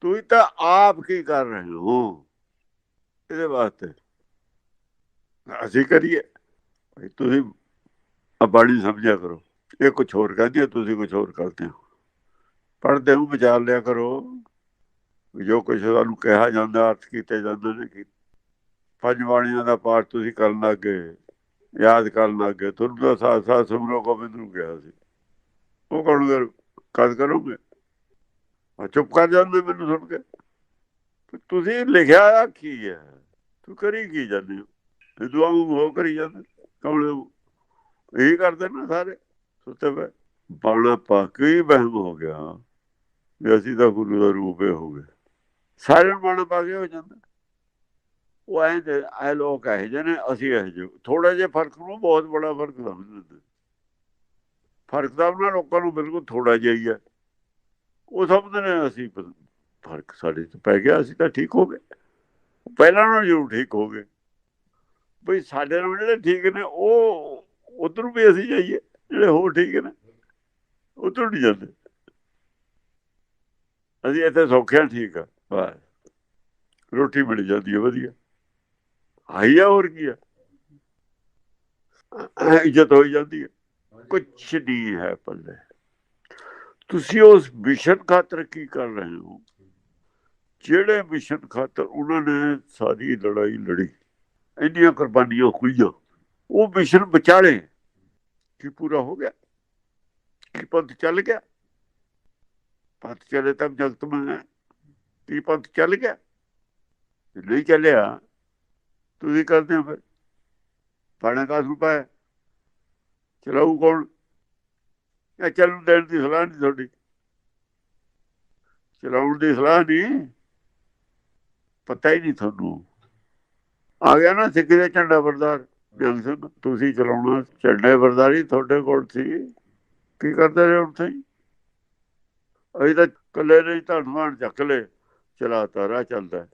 ਤੁਸੀਂ ਤਾਂ ਆਪ ਕੀ ਕਰ ਰਹੇ ਹੋ? ਇਹਦੇ ਵਾਸਤੇ। ਅਸੀਂ ਕਰੀਏ। ਭਾਈ ਤੁਸੀਂ ਆ ਸਮਝਿਆ ਕਰੋ। ਇਹ ਕੁਝ ਹੋਰ ਕਹਿੰਦੀ ਹੈ ਤੁਸੀਂ ਕੁਝ ਹੋਰ ਕਰਦੇ ਹੋ। ਪੜ੍ਹਦੇ ਹੋ ਵਿਚਾਰ ਲਿਆ ਕਰੋ। ਵੀ ਜੋ ਕੁਝ ਤੁਹਾਨੂੰ ਕਿਹਾ ਜਾਂਦਾ, ਅਰਥ ਕੀਤੇ ਜਾਂਦੇ ਨੇ ਕਿ ਪੰਜ ਬਾਣੀਆਂ ਦਾ ਪਾਠ ਤੁਸੀਂ ਕਰਨ ਲੱਗੇ, ਯਾਦ ਕਰਨ ਲੱਗੇ। ਤੁਹਾਨੂੰ ਤਾਂ ਸਾਥ ਸਾਥ ਸੁਮਰੋ ਗੋਬਿੰਦ ਨੂੰ ਕਿਹਾ ਸੀ। ਉਹ ਕੌਣ ਕਦ ਕਰੋਗੇ? ਚੁੱਪ ਕਰ ਜਾਂਦੇ ਮੈਨੂੰ ਸੁਣ ਕੇ। ਤੁਸੀਂ ਲਿਖਿਆ ਆ ਕੀ ਹੈ? ਤੂੰ ਕਰੀ ਕੀ ਜਾਂਦੇ ਹੋ? ਵਿਦਵਾਨ ਹੋ ਕਰੀ ਜਾਂਦੇ। ਕੌਣ ਇਹ ਕਰਦੇ ਨਾ ਸਾਰੇ। ਸੁੱਤੇ ਪਏ। ਬਾਣਾ ਪਾ ਕੇ ਹੀ ਹੋ ਗਿਆ। ਵੀ ਅਸੀਂ ਤਾਂ ਗੁਰੂ ਦਾ ਰੂਪ ਹੋ ਗਏ। ਸਾਰਿਆਂ ਨੂੰ ਬਾਣਾ ਪਾ ਕੇ ਹੋ ਜਾਂਦਾ। ਉਹ ਐਂ ਤੇ ਇਹ ਲੋਕ ਇਹ ਜਿਹੇ ਨੇ, ਅਸੀਂ ਇਹ ਜਿਹੇ। ਥੋੜਾ ਜਿਹਾ ਫ਼ਰਕ ਨੂੰ ਬਹੁਤ ਬੜਾ ਫ਼ਰਕ ਸਮਝਦੇ ਨੇ। ਫ਼ਰਕ ਤਾਂ ਉਹਨਾਂ ਲੋਕਾਂ ਨੂੰ ਬਿਲਕੁਲ ਥੋੜਾ ਜਿਹਾ ਹੀ ਹੈ। ਉਹ ਸਮਝਦੇ ਨੇ ਅਸੀਂ ਫ਼ਰਕ ਸਾਡੇ ਚ ਪੈ ਗਿਆ, ਅਸੀਂ ਤਾਂ ਠੀਕ ਹੋ ਗਏ। ਪਹਿਲਾਂ ਨਾਲੋਂ ਜ਼ਰੂਰ ਠੀਕ ਹੋ ਗਏ। ਬਈ ਸਾਡੇ ਨਾਲ ਜਿਹੜੇ ਠੀਕ ਨੇ, ਉਹ ਉਧਰ ਵੀ ਅਸੀਂ ਜਾਈਏ, ਜਿਹੜੇ ਹੋਰ ਠੀਕ ਨੇ, ਉਧਰ ਨਹੀਂ ਜਾਂਦੇ। ਅਸੀਂ ਇੱਥੇ ਸੌਖਿਆ ਠੀਕ ਆ, ਬਸ। ਰੋਟੀ ਮਿਲ ਜਾਂਦੀ ਹੈ ਵਧੀਆ। ਆਈ ਆ, ਹੋਰ ਕੀ ਆ। ਇੱਜ਼ਤ ਹੋਈ ਜਾਂਦੀ ਹੈ ਕੁਛ ਨਹੀਂ ਹੈ ਪੱਲੇ। ਤੁਸੀਂ ਉਸ ਮਿਸ਼ਨ ਖਾਤਰ ਕੀ ਕਰ ਰਹੇ ਹੋ? ਜਿਹੜੇ ਮਿਸ਼ਨ ਖਾਤਰ ਉਹਨਾਂ ਨੇ ਸਾਰੀ ਲੜਾਈ ਲੜੀ, ਇੰਨੀਆਂ ਕੁਰਬਾਨੀਆਂ ਹੋਈਆਂ ਉਹ ਮਿਸ਼ਨ ਵਿਚਾਲੇ ਕੀ ਪੂਰਾ ਹੋ ਗਿਆ? ਕੀ ਪੰਥ ਚੱਲ ਗਿਆ? ਪੰਥ ਚੱਲੇ ਤਾਂ ਜਗਤ ਮੈਂ ਕੀ ਪੰਥ ਚੱਲ ਗਿਆ? ਨਹੀਂ ਚੱਲਿਆ, ਤੁਸੀਂ ਕਰਦੇ ਹੋ ਫਿਰ। ਪਾਣਾ ਕਾਸ ਨੂੰ ਪਾਇਆ। ਚਲਾਉ ਕੌਣ? ਇਹ ਚੱਲਣ ਦੇਣ ਦੀ ਸਲਾਹ ਨਹੀਂ ਤੁਹਾਡੀ। ਚਲਾਉਣ ਦੀ ਸਲਾਹ ਨਹੀਂ। ਪਤਾ ਹੀ ਨਹੀਂ ਤੁਹਾਨੂੰ। ਆ ਗਿਆ ਨਾ ਸਿੱਖ ਦੇ ਝੰਡਾ ਬਰਦਾਰ ਜੰਗ ਸਿੰਘ, ਤੁਸੀਂ ਚਲਾਉਣਾ ਝੰਡੇ ਬਰਦਾਰੀ ਤੁਹਾਡੇ ਕੋਲ ਸੀ। ਕੀ ਕਰਦੇ ਰਹੇ ਉੱਥੇ? ਹੀ ਅਸੀਂ ਤਾਂ ਕੱਲੇ ਨਹੀਂ ਧਨਵਾਨ ਚੱਕ ਲੈ ਚਲਾਤਾ ਰਾਹ ਚੱਲਦਾ।